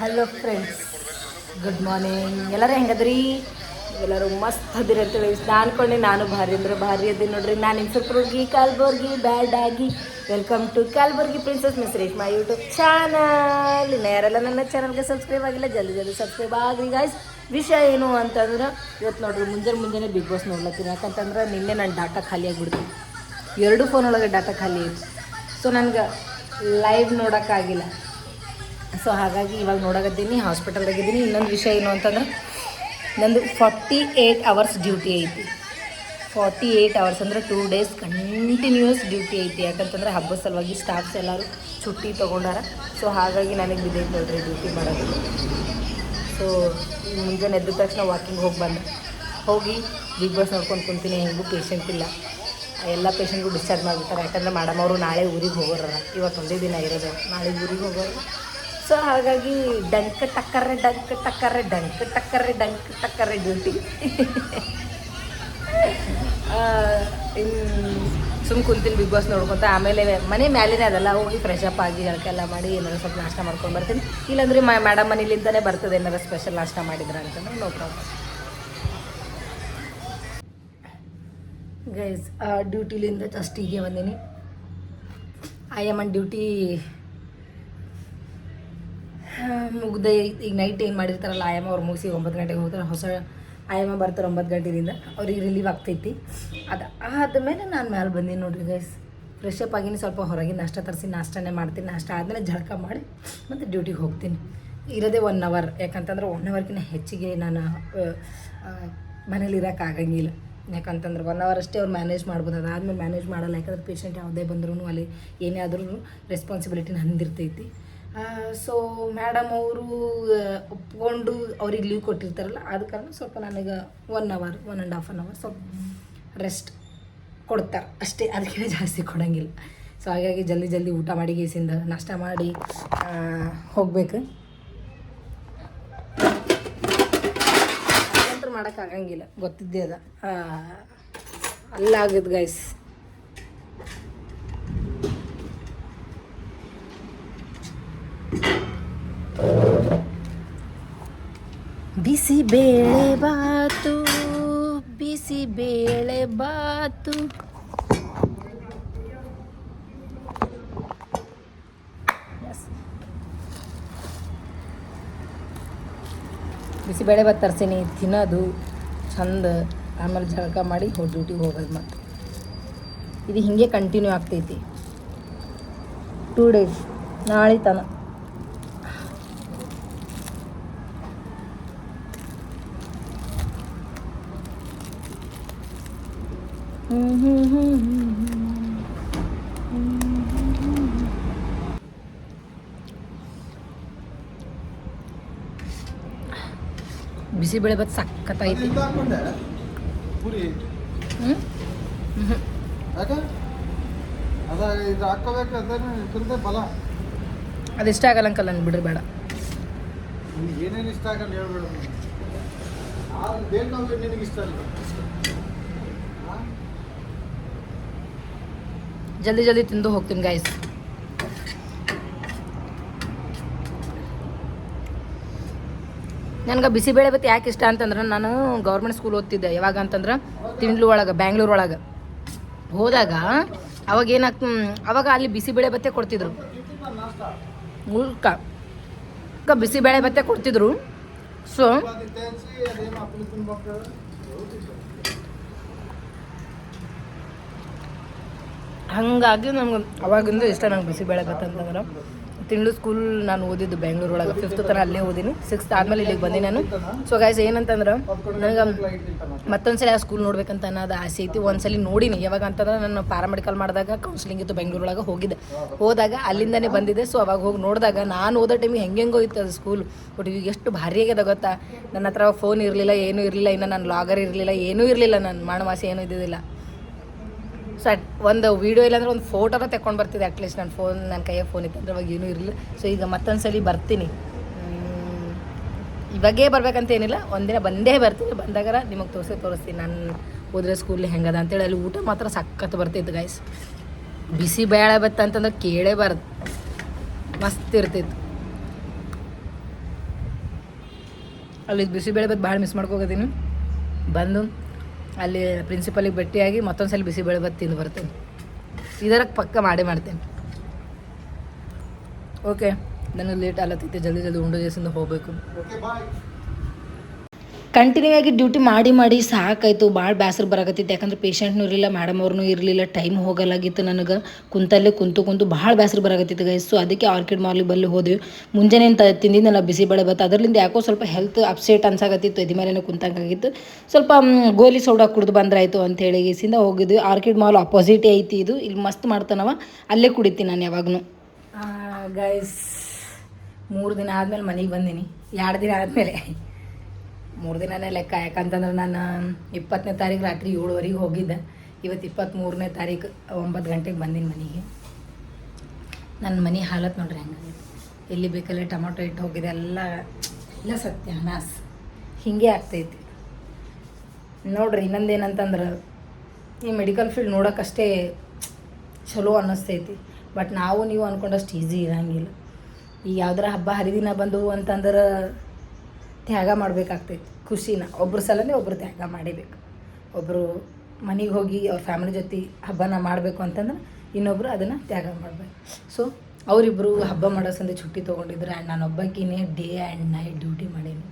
Hello friends good morning ಎಲ್ಲರೂ ಹೆಂಗದ್ರಿ? ಎಲ್ಲರೂ ಮಸ್ತ್ ಅದಿರಿ ಅಂತೇಳಿ ಅನ್ಕೊಂಡೆ ನಾನು ಭಾರಿ ಅಂದ್ರೆ ಭಾರಿ ಅದಿ ನೋಡ್ರಿ. ನಾನು ಸುಪ್ರುಗಿ ಕಲ್ಬುರ್ಗಿ ಬ್ಯಾಡ್ ಆಗಿ welcome to Kalburgi princess miss my YouTube channel ಇನ್ನು ಯಾರೆಲ್ಲ ನನ್ನ ಚಾನಲ್ಗೆ ಸಬ್ಸ್ಕ್ರೈಬ್ ಆಗಿಲ್ಲ, ಜಲ್ದಿ ಜಲ್ದಿ ಸಬ್ಸ್ಕ್ರೈಬ್ ಆಗ್ರಿ ಗಾಯ್ಸ್ ವಿಷಯ ಏನು ಅಂತಂದ್ರೆ ಇವತ್ತು ನೋಡ್ರಿ, ಮುಂಜಾನೆ ಮುಂಜಾನೆ ಬಿಗ್ ಬಾಸ್ ನೋಡ್ಲತ್ತೀನಿ. ಯಾಕಂತಂದ್ರೆ, ನಿನ್ನೆ ನಾನು ಡಾಟಾ ಖಾಲಿ ಆಗಿಬಿಡ್ತೀನಿ ಎರಡು ಫೋನ್ ಒಳಗೆ ಡಾಟಾ ಖಾಲಿ ಆಯಿತು ಸೊ ನನಗೆ ಲೈವ್ ನೋಡೋಕ್ಕಾಗಿಲ್ಲ. ಸೊ ಹಾಗಾಗಿ ಇವಾಗ ನೋಡಕತ್ತೀನಿ ಹಾಸ್ಪಿಟಲ್ದಾಗಿದ್ದೀನಿ ಇನ್ನೊಂದು ವಿಷಯ ಏನು ಅಂತಂದ್ರೆ, ನಂದು ಫಾರ್ಟಿ ಏಯ್ಟ್ ಅವರ್ಸ್ ಡ್ಯೂಟಿ ಐತಿ. ಫಾರ್ಟಿ ಏಯ್ಟ್ ಅವರ್ಸ್ ಅಂದರೆ ಟೂ ಡೇಸ್ ಕಂಟಿನ್ಯೂಸ್ ಡ್ಯೂಟಿ ಐತಿ. ಯಾಕಂತಂದ್ರೆ ಹಬ್ಬದ ಸಲುವಾಗಿ ಸ್ಟಾಫ್ಸ್ ಎಲ್ಲರೂ ಚುಟ್ಟಿ ತೊಗೊಂಡಾರ. ಸೊ ಹಾಗಾಗಿ ನನಗೆ ಬಿದ್ದೈತೆ ನೋಡ್ರಿ ಡ್ಯೂಟಿ ಮಾಡೋದು. ಸೊ ಮುಂಜಾನೆ ಎದ್ದ ತಕ್ಷಣ ವಾಕಿಂಗ್ ಹೋಗಿ ಬಂದೆ. ಹೋಗಿ ಬಿಗ್ ಬಾಸ್ ನೋಡ್ಕೊಂಡು ಕುಂತೀನಿ, ಹೆಂಗೂ ಪೇಷಂಟ್ ಇಲ್ಲ. ಎಲ್ಲ ಪೇಷಂಟ್ಗೂ ಡಿಸ್ಚಾರ್ಜ್ ಮಾಡ್ಬಿಡ್ತಾರೆ. ಯಾಕಂದ್ರೆ ಮೇಡಮ್ ಅವರು ನಾಳೆ ಊರಿಗೆ ಹೋಗೋರಲ್ಲ. ಇವತ್ತು ಒಂದೇ ದಿನ ಇರೋದು. ನಾಳೆ ಊರಿಗೆ ಹೋಗೋರು. ಸೊ ಹಾಗಾಗಿ ಡಂಕ್ ಟಕ್ಕರ್ರೆ ಡಂಕ್ ಟಕ್ಕರ್ರೆ ಡಂಕ್ ಟಕ್ಕರ್ರೆ ಡಂಕ್ ಟಕ್ಕರ್ರೆ ಡ್ಯೂಟಿ ಸುಮ್ಮ ಕುಂತೀನಿ ಬಿಗ್ ಬಾಸ್ ನೋಡ್ಕೊತ ಆಮೇಲೆ ಮನೆ ಮ್ಯಾಲಿನೇ ಅದಲ್ಲ ಹೋಗಿ ಫ್ರೆಶ್ ಅಪ್ ಆಗಿ ಅದಕ್ಕೆಲ್ಲ ಮಾಡಿ ಏನಾದ್ರು ಸ್ವಲ್ಪ ನಾಷ್ಟ ಮಾಡ್ಕೊಂಡು ಬರ್ತೀನಿ. ಇಲ್ಲಾಂದ್ರೆ ಮ ಮೇಡಮ್ ಮನೇಲಿಂದನೇ ಬರ್ತದೆ ಏನಾದ್ರು ಸ್ಪೆಷಲ್ ನಾಷ್ಟ ಮಾಡಿದ್ರೆ ಅಂತಂದ್ರೆ ನೋ ಪ್ರಾಬ್ಲಮ್ ಗೈಸ್ ಡ್ಯೂಟಿಲಿಂದ ಜಸ್ಟ್ ಹೀಗೆ ಬಂದೀನಿ. ಐ ಆಮ್ ಆನ್ ಡ್ಯೂಟಿ ಮುಗ್ದೆ ಈಗ ನೈಟ್ ಏನು ಮಾಡಿರ್ತಾರಲ್ಲ ಆಯಮ್ಮ ಅವ್ರು ಮುಗಿಸಿ ಒಂಬತ್ತು ಗಂಟೆಗೆ ಹೋಗ್ತಾರೆ, ಹೊಸ ಆಯಮ್ಮ ಬರ್ತಾರೆ ಒಂಬತ್ತು ಗಂಟೆಯಿಂದ, ಅವ್ರಿಗೆ ರಿಲೀವ್ ಆಗ್ತೈತಿ. ಅದು, ಆದಮೇಲೆ ನಾನು ಮ್ಯಾಲೆ ಬಂದೀನಿ ನೋಡ್ರಿ ಗೈಸ್ ಫ್ರೆಶ್ ಅಪ್ ಆಗಿನಿ, ಸ್ವಲ್ಪ ಹೊರಗೆ ನಾಷ್ಟ ತರಿಸಿ, ನಾಷ್ಟನೇ ಮಾಡ್ತೀನಿ, ನಾಷ್ಟ ಆದಮೇಲೆ ಜಳಕ ಮಾಡಿ ಮತ್ತು ಡ್ಯೂಟಿಗೆ ಹೋಗ್ತೀನಿ. ಇರೋದೇ ಒನ್ ಅವರ್ ಯಾಕಂತಂದ್ರೆ ಒನ್ ಅವರ್ಗಿಂತ ಹೆಚ್ಚಿಗೆ ನಾನು ಮನೇಲಿ ಇರೋಕ್ಕಾಗಂಗಿಲ್ಲ ಯಾಕಂತಂದ್ರೆ ಒನ್ ಅವರ್ ಅಷ್ಟೇ ಅವ್ರು ಮ್ಯಾನೇಜ್ ಮಾಡ್ಬೋದು, ಅದಾದ್ಮೇಲೆ ಮ್ಯಾನೇಜ್ ಮಾಡಲ್ಲ, ಯಾಕಂದ್ರೆ ಪೇಷಂಟ್ ಯಾವುದೇ ಬಂದ್ರೂ ಅಲ್ಲಿ ಏನೇ ಆದ್ರೂ ರೆಸ್ಪಾನ್ಸಿಬಿಲಿಟಿ ನಂದಿರ್ತೈತಿ. ಸೊ ಮೇಡಮ್ ಅವರು ಒಪ್ಕೊಂಡು ಅವ್ರಿಗೆ ಲೀವ್ ಕೊಟ್ಟಿರ್ತಾರಲ್ಲ, ಆದ ಕಾರಣ ಸ್ವಲ್ಪ ನನಗೆ one hour one and half an hour ಸ್ವಲ್ಪ ರೆಸ್ಟ್ ಕೊಡ್ತಾರೆ. ಅಷ್ಟೇ ಅದಕ್ಕಿಂತ ಜಾಸ್ತಿ ಕೊಡೋಂಗಿಲ್ಲ. ಸೊ ಹಾಗಾಗಿ ಜಲ್ದಿ ಜಲ್ದಿ ಊಟ ಮಾಡಿ, ಗೇಸಿಂದ ನಾಷ್ಟ ಮಾಡಿ ಹೋಗಬೇಕು. ಮಾಡೋಕ್ಕಾಗಂಗಿಲ್ಲ, ಗೊತ್ತಿದ್ದೇ ಅದ. ಅಲ್ಲಾಗದು ಗೈಸ್ ಬಿಸಿ ಬೇಳೆ ಬಾತು, ಬಿಸಿ ಬೇಳೆ ಬಾತು. ಬಿಸಿಬೇಳೆ ಭಾತ್ ತರ್ಸೀನಿ, ತಿನ್ನೋದು ಚಂದ. ಆಮೇಲೆ ಜಳಕ ಮಾಡಿ ಡ್ಯೂಟಿಗೆ ಹೋಗೋದು ಮತ್ತು ಇದು ಹಿಂಗೆ ಕಂಟಿನ್ಯೂ ಆಗ್ತೈತಿ. ಟೂ ಡೇಸ್ ನಾಳೆ ತನ ಬಿಸಿಬೇಳೆ ಬತ್ ಯಾಕ? ಅದ ಇಷ್ಟ ಆಗಲ್ಲ ಅಂಕಲ್ ನಂಗೆ ಬಿಡ್ರಿ ಬೇಡ. ಏನೇನು ಇಷ್ಟ ಆಗಲ್ಲ ಹೇಳ್ಬೇಡ. ಇಷ್ಟ? ಜಲ್ದಿ ಜಲ್ದಿ ತಿಂದು ಹೋಗ್ತೀನಿ ಗಾಯ್ಸ್ ನನಗೆ ಬಿಸಿಬೇಳೆ ಬತ್ತಿ ಯಾಕೆ ಇಷ್ಟ ಅಂತಂದ್ರೆ ನಾನು ಗೌರ್ಮೆಂಟ್ ಸ್ಕೂಲ್ ಓದ್ತಿದ್ದೆ. ಯಾವಾಗ ಅಂತಂದ್ರೆ ತಿಂಡ್ಲು ಒಳಗೆ, ಬ್ಯಾಂಗ್ಳೂರ್ ಒಳಗೆ. ಹೋದಾಗ ಅವಾಗ ಏನಾಗ್ತ ಅವಾಗ ಅಲ್ಲಿ ಬಿಸಿಬೇಳೆ ಬತ್ತೆ ಕೊಡ್ತಿದ್ರು. ಉಳ್ಕ ಬಿಸಿಬೇಳೆ ಬತ್ತೆ ಕೊಡ್ತಿದ್ರು. ಸೊ ಹಾಗಾಗಿ ನಮ್ಗೆ ಅವಾಗಿಂದ ಇಷ್ಟ ನಂಗೆ ಬಿಸಿಬೇಳೆ ಭಾತ್ ಅಂತಂದ್ರೆ. ತಿಂಗಳು ಸ್ಕೂಲ್ ನಾನು ಓದಿದ್ದು ಬೆಂಗಳೂರು ಒಳಗೆ ಫಿಫ್ತ್ ತನ ಅಲ್ಲೇ ಓದಿನಿ. ಸಿಕ್ಸ್ತ್ ಆದಮೇಲೆ ಇಲ್ಲಿಗೆ ಬಂದಿ ನಾನು. ಸೊ ಗಾಯ್ಸ್ ಏನಂತಂದ್ರೆ ನನಗೆ ಮತ್ತೊಂದ್ಸಲ ಆ ಸ್ಕೂಲ್ ನೋಡ್ಬೇಕಂತ ಅನ್ನೋದು ಆಸೆ ಐತಿ. ಒಂದ್ಸಲಿ ನೋಡಿನಿ. ಯಾವಾಗ ಅಂತಂದ್ರೆ ನಾನು ಪ್ಯಾರಾಮೆಡಿಕಲ್ ಮಾಡಿದಾಗ ಕೌನ್ಸಿಲಿಂಗ್ ಇತ್ತು ಬೆಂಗಳೂರೊಳಗೆ ಹೋಗಿದ್ದೆ. ಹೋದಾಗ ಅಲ್ಲಿಂದನೇ ಬಂದಿದ್ದೆ. ಸೊ ಅವಾಗ ಹೋಗಿ ನೋಡಿದಾಗ ನಾನು ಓದೋ ಟೈಮಿಗೆ ಹೆಂಗೆ ಹೆಂಗೆ ಇತ್ತು ಅದು ಸ್ಕೂಲ್ ಬಟ್ ಈಗ ಎಷ್ಟು ಭಾರಿ ಆಗ್ಯದ ಗೊತ್ತಾ? ನನ್ನ ಹತ್ರ ಫೋನ್ ಇರಲಿಲ್ಲ, ಏನೂ ಇರಲಿಲ್ಲ, ಇನ್ನು ನನ್ನ ಲಾಗರ್ ಇರಲಿಲ್ಲ, ಏನೂ ಇರಲಿಲ್ಲ. ನನ್ನ ಮಾಣವಾಸಿ ಏನೂ ಇದ್ದಿದ್ದಿಲ್ಲ. ಸೊ ಒಂದು ವೀಡಿಯೋ ಇಲ್ಲಾಂದ್ರೆ ಒಂದು ಫೋಟೋನ ತಗೊಂಡು ಬರ್ತಿದ್ದೆ ಅಟ್ಲೀಸ್ಟ್ ನನ್ನ ಫೋನ್ ನನ್ನ ಕೈಯಾಗ ಫೋನ್ ಇತ್ತು ಅಂದ್ರೆ ಅವಾಗ ಏನೂ ಇರಲಿಲ್ಲ. ಸೊ ಈಗ ಮತ್ತೊಂದು ಸಲ ಬರ್ತೀನಿ ಇವಾಗೇ ಬರ್ಬೇಕಂತ ಏನಿಲ್ಲ, ಒಂದಿನ ಬಂದೇ ಬರ್ತೀನಿ. ಬಂದಾಗ ನಿಮಗೆ ತೋರಿಸಿ, ತೋರಿಸ್ತೀನಿ. ನಾನು ಹೋದ್ರೆ ಸ್ಕೂಲ್ ಹೆಂಗದ ಅಂತೇಳಿ. ಅಲ್ಲಿ ಊಟ ಮಾತ್ರ ಸಖತ್ ಬರ್ತಿತ್ತು ಗೈಸ್ ಬಿಸಿ ಬೇಳೆ ಬತ್ತ ಅಂತಂದ್ರೆ ಕೇಳೇ ಬಾರ್ದು. ಮಸ್ತ್ ಇರ್ತಿತ್ತು. ಅಲ್ಲಿ ಬಿಸಿಬೇಳೆ ಬತ್ತು ಭಾಳ ಮಿಸ್ ಮಾಡ್ಕೋಗದೀನಿ. ಬಂದು ಅಲ್ಲಿ ಪ್ರಿನ್ಸಿಪಲಿಗೆ ಭೇಟಿಯಾಗಿ ಮತ್ತೊಂದು ಸಲ ಬಿಸಿಬೇಳೆ ಭಾತ್ ತಿಂದು ಬರ್ತೇನೆ. ಇದರ ಪಕ್ಕ ಮಾಡಿ ಮಾಡ್ತೇನೆ. ಓಕೆ ನನಗೆ ಲೇಟ್ ಆಲತ್ತೈತೆ. ಜಲ್ದಿ ಜಲ್ದಿ ಉಂಡು ದೇಶದಿಂದ ಹೋಗಬೇಕು. ಕಂಟಿನ್ಯೂ ಆಗಿ ಡ್ಯೂಟಿ ಮಾಡಿ ಮಾಡಿ ಸಾಕಾಯಿತು. ಭಾಳ ಬೇಸರ ಬರಾಕತ್ತಿತ್ತು. ಯಾಕಂದ್ರೆ ಪೇಷಂಟ್ನೂ ಇರಲಿಲ್ಲ ಮೇಡಮ್ ಅವ್ರನ್ನೂ ಇರಲಿಲ್ಲ. ಟೈಮ್ ಹೋಗಲಾಗಿತ್ತು ನನಗೆ. ಕುಂತಲ್ಲೇ ಕುಂತು ಕುಂತು ಭಾಳ ಬೇಸರ ಬರಕತ್ತಿತ್ತು ಗೈಸ್ ಸೊ ಅದಕ್ಕೆ ಆರ್ಕಿಡ್ ಮಾರ್ಲಿಗೆ ಬಲ್ಲಿ ಹೋದ್ವಿ. ಮುಂಜಾನೆ ತ ತಿಂದಿದ್ದೆಲ್ಲ ಬಿಸಿಬೇಳೆ ಬತ್ತು ಅದರಿಂದ ಯಾಕೋ ಸ್ವಲ್ಪ ಹೆಲ್ತ್ ಅಪ್ಸೆಟ್ ಅನ್ಸಾಕತ್ತಿತ್ತು. ಎದಿ ಮೇಲೆ ಕುಂತಂಗಾಗಿತ್ತು. ಸ್ವಲ್ಪ ಗೋಲಿ ಸೋಡಾ ಕುಡಿದು ಬಂದ್ರಾಯ್ತು ಅಂತ ಹೇಳಿ ಗೀಸಿಂದ ಹೋಗಿದ್ವಿ. ಆರ್ಕಿಡ್ ಮಾಲ್ ಅಪೋಸಿಟೇ ಐತಿ ಇದು. ಇಲ್ಲಿ ಮಸ್ತ್ ಮಾಡ್ತಾನವ. ಅಲ್ಲೇ ಕುಡಿತೀನಿ ನಾನು ಯಾವಾಗೂ ಗೈಸ್ ಮೂರು ದಿನ ಆದಮೇಲೆ ಮನೆಗೆ ಬಂದೀನಿ. ಎರಡು ದಿನ ಆದಮೇಲೆ. ಮೂರು ದಿನನೇ ಲೆಕ್ಕ. ಯಾಕಂತಂದ್ರೆ ನಾನು ಇಪ್ಪತ್ತನೇ ತಾರೀಕು ರಾತ್ರಿ ಏಳುವರೆಗೆ ಹೋಗಿದ್ದೆ. ಇವತ್ತು ಇಪ್ಪತ್ತ್ಮೂರನೇ ತಾರೀಕು ಒಂಬತ್ತು ಗಂಟೆಗೆ ಬಂದಿನಿ ಮನೆಗೆ. ನನ್ನ ಮನೆ ಹಾಲತ್ ನೋಡ್ರಿ ಹೆಂಗಾಗೈತೆ ಎಲ್ಲಿ ಬೇಕಲ್ಲೇ ಟೊಮೊಟೊ ಇಟ್ಟು ಹೋಗಿದೆ, ಎಲ್ಲ ಎಲ್ಲ ಸತ್ಯ, ಅನಾಸ್. ಹೀಗೆ ಆಗ್ತೈತಿ. ನೋಡ್ರಿ ಇನ್ನೊಂದೇನಂತಂದ್ರೆ ಈ ಮೆಡಿಕಲ್ ಫೀಲ್ಡ್ ನೋಡೋಕ್ಕಷ್ಟೇ ಚಲೋ ಅನ್ನಿಸ್ತೈತಿ. ಬಟ್ ನಾವು ನೀವು ಅಂದ್ಕೊಂಡಷ್ಟು ಈಸಿ ಇರೋಂಗಿಲ್ಲ. ಈಗ ಯಾವ್ದಾರ ಹಬ್ಬ ಹರಿದಿನ ಬಂದವು ಅಂತಂದ್ರೆ ತ್ಯಾಗ ಮಾಡಬೇಕಾಗ್ತೈತಿ. ಖುಷಿನ. ಒಬ್ರ ಸಲನೇ ಒಬ್ಬರು ತ್ಯಾಗ ಮಾಡಬೇಕು. ಒಬ್ಬರು ಮನೆಗೆ ಹೋಗಿ ಅವ್ರ ಫ್ಯಾಮಿಲಿ ಜೊತೆ ಹಬ್ಬನ ಮಾಡಬೇಕು ಅಂತಂದ್ರೆ ಇನ್ನೊಬ್ಬರು ಅದನ್ನು ತ್ಯಾಗ ಮಾಡಬೇಕು. ಸೊ ಅವರಿಬ್ಬರು ಹಬ್ಬ ಮಾಡೋ ಸಂದೆ ಚುಟ್ಟಿ ತೊಗೊಂಡಿದ್ರು ಆ್ಯಂಡ್ ನಾನು ಒಬ್ಬಕ್ಕಿನ ಡೇ ಆ್ಯಂಡ್ ನೈಟ್ ಡ್ಯೂಟಿ ಮಾಡೀನಿ.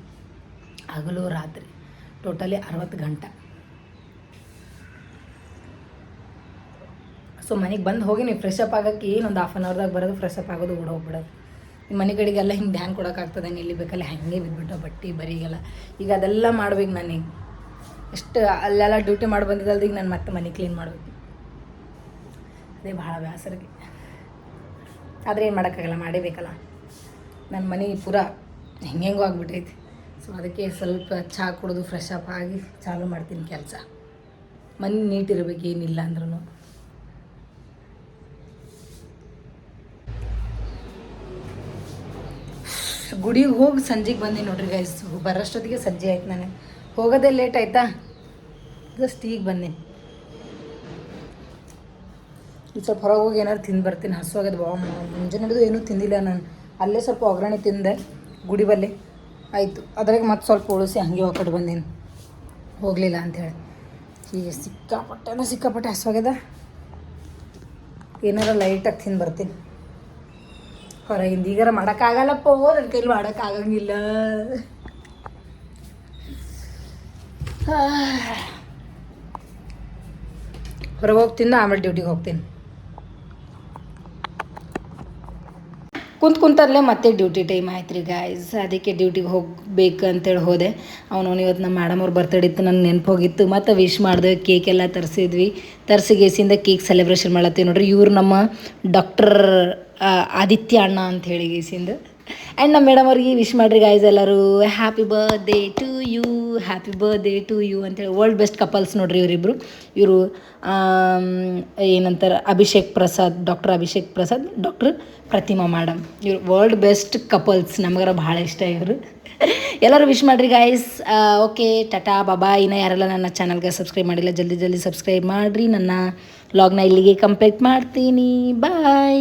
ಹಗಲು ರಾತ್ರಿ ಟೋಟಲಿ ಅರವತ್ತು ಗಂಟೆ. ಸೊ ಮನೆಗೆ ಬಂದು ಹೋಗಿ ನೀವು ಫ್ರೆಶ್ ಅಪ್ ಆಗೋಕ್ಕೆ ಏನೊಂದು ಹಾಫ್ ಆನ್ ಅವರ್ದಾಗ ಬರೋದು ಫ್ರೆಶ್ ಅಪ್ ಆಗೋದು, ಓಡೋಗ್ಬಿಡೋದು. ಹೋಗ್ಬಿಡೋದು ಮನೆ ಕಡೆಗೆಲ್ಲ ಹಿಂಗೆ ಧ್ಯಾನ ಕೊಡೋಕ್ಕಾಗ್ತದೆ ಎಲ್ಲಿ ಬೇಕಲ್ಲ, ಹಾಗೆ ಬಿದ್ದುಬಿಟ್ಟು ಬಟ್ಟೆ, ಬರೀಗೆಲ್ಲ. ಈಗ ಅದೆಲ್ಲ ಮಾಡ್ಬೇಕು ನನಗೆ ಎಷ್ಟು ಅಲ್ಲೆಲ್ಲ ಡ್ಯೂಟಿ ಮಾಡಿ ಬಂದಿದ್ದಲ್ದ ಈಗ ನಾನು ಮತ್ತೆ ಮನೆ ಕ್ಲೀನ್ ಮಾಡಬೇಕು. ಅದೇ ಭಾಳ ಬೇಸರಿಗೆ ಆದರೆ ಏನು ಮಾಡೋಕ್ಕಾಗಲ್ಲ ಮಾಡೇಬೇಕಲ್ಲ ನನ್ನ ಮನೆ ಪೂರ ಹೆಂಗೆಂಗೂ ಆಗ್ಬಿಟ್ಟೈತಿ. ಸೊ ಅದಕ್ಕೆ ಸ್ವಲ್ಪ ಚಹಾ ಕುಡಿದು ಫ್ರೆಶ್ ಅಪ್ ಆಗಿ ಚಾಲೂ ಮಾಡ್ತೀನಿ ಕೆಲಸ. ಮನೆ ನೀಟ್ ಏನಿಲ್ಲ ಅಂದ್ರೂ ಗುಡಿಗೆ ಹೋಗಿ ಸಂಜೆಗೆ ಬಂದೆ ನೋಡ್ರಿ ಗೈಸ್ ಬರೋಷ್ಟೊತ್ತಿಗೆ ಸಂಜೆ ಆಯ್ತು ನನಗೆ ಹೋಗೋದೇ ಲೇಟ್ ಆಯ್ತಾ? ಜಸ್ಟ್ ಈಗ ಬಂದೆ. ಸ್ವಲ್ಪ ಹೊರಗೆ ಹೋಗಿ ಏನಾದ್ರು ತಿಂದು ಬರ್ತೀನಿ. ಹಸುವಾಗದು ಬಾ ಮುಂಜಾನೆ ಹಿಡಿದು ಏನೂ ತಿಂದಿಲ್ಲ ನಾನು. ಅಲ್ಲೇ ಸ್ವಲ್ಪ ಒಗ್ಗರಣೆ ತಿಂದೆ ಗುಡಿ ಬಲ್ಲಿ. ಆಯಿತು. ಅದ್ರಾಗ ಮತ್ತೆ ಸ್ವಲ್ಪ ಉಳಿಸಿ ಹಾಗೆ ಹೋಗ್ಕಡೆ ಬಂದೀನಿ. ಹೋಗಲಿಲ್ಲ ಅಂಥೇಳಿ ಹೀಗೆ ಸಿಕ್ಕಾಪಟ್ಟೆ ಅಂದ್ರೆ ಸಿಕ್ಕಾಪಟ್ಟೆ ಹಸುವಾಗ್ಯದ ಏನಾರ ಲೈಟಾಗಿ ತಿಂದು ಬರ್ತೀನಿ. ಹೊರಗಿಂದ ಈಗಾರ ಮಾಡೋಕ್ಕಾಗಲ್ಲಪ್ಪ ನನ್ನ ಕೈಲಿ ಮಾಡೋಕ್ಕಾಗಂಗಿಲ್ಲ. ಹೊರಗೆ ಹೋಗ್ತೀನಿ ಆಮೇಲೆ ಡ್ಯೂಟಿಗೆ ಹೋಗ್ತೀನಿ. ಕುಂತ ಕುಂತಲ್ಲೇ ಮತ್ತೆ ಡ್ಯೂಟಿ ಟೈಮ್ ಆಯ್ತು ರೀ ಗಾಯ್ಸ್ ಅದಕ್ಕೆ ಡ್ಯೂಟಿಗೆ ಹೋಗ್ಬೇಕು ಅಂತೇಳಿ ಹೋದೆ. ಅವನು ಇವತ್ತು ನಮ್ಮ ಮೇಡಮ್ ಅವ್ರು ಬರ್ತಡೇ ಇತ್ತು ನನ್ನ ನೆನಪು ಹೋಗಿತ್ತು. ಮತ್ತು ವಿಶ್ ಮಾಡಿದೆ ಕೇಕ್ ಎಲ್ಲ ತರಿಸಿದ್ವಿ. ತರಿಸಿ, ಗೇಸಿಂದ ಕೇಕ್ ಸೆಲೆಬ್ರೇಷನ್ ಮಾಡತ್ತೀವಿ ನೋಡ್ರಿ. ಇವ್ರು ನಮ್ಮ ಡಾಕ್ಟರ್ ಆದಿತ್ಯ ಅಣ್ಣ ಅಂತ ಹೇಳಿ ಗೀಸಿಂದು. ಆ್ಯಂಡ್ ನಮ್ಮ ಮೇಡಮ್ ಅವ್ರಿಗೆ ವಿಶ್ ಮಾಡ್ರಿ ಗಾಯ್ಸ್ ಎಲ್ಲರೂ happy birthday to you happy birthday to you ಅಂತೇಳಿ ವರ್ಲ್ಡ್ ಬೆಸ್ಟ್ ಕಪಲ್ಸ್ ನೋಡ್ರಿ ಇವರಿಬ್ಬರು ಇವರು ಏನಂತಾರೆ, Abhishek Prasad doctor Abhishek Prasad doctor Pratima madam ಇವರು ವರ್ಲ್ಡ್ ಬೆಸ್ಟ್ ಕಪಲ್ಸ್ ನಮಗರ ಭಾಳ ಇಷ್ಟ ಇವರು. ಎಲ್ಲರೂ ವಿಶ್ ಮಾಡ್ರಿ ಗಾಯ್ಸ್ ಓಕೆ ಟಾಟಾ, ಬಾಬಾ, ಇನ್ನು ಯಾರೆಲ್ಲ ನನ್ನ ಚಾನಲ್ಗೆ ಸಬ್ಸ್ಕ್ರೈಬ್ ಮಾಡಿಲ್ಲ, ಜಲ್ದಿ ಜಲ್ದಿ ಸಬ್ಸ್ಕ್ರೈಬ್ ಮಾಡಿರಿ. ನನ್ನ ವ್ಲಾಗ್ನ ಇಲ್ಲಿಗೆ ಕಂಪ್ಲೀಟ್ ಮಾಡ್ತೀನಿ. ಬಾಯ್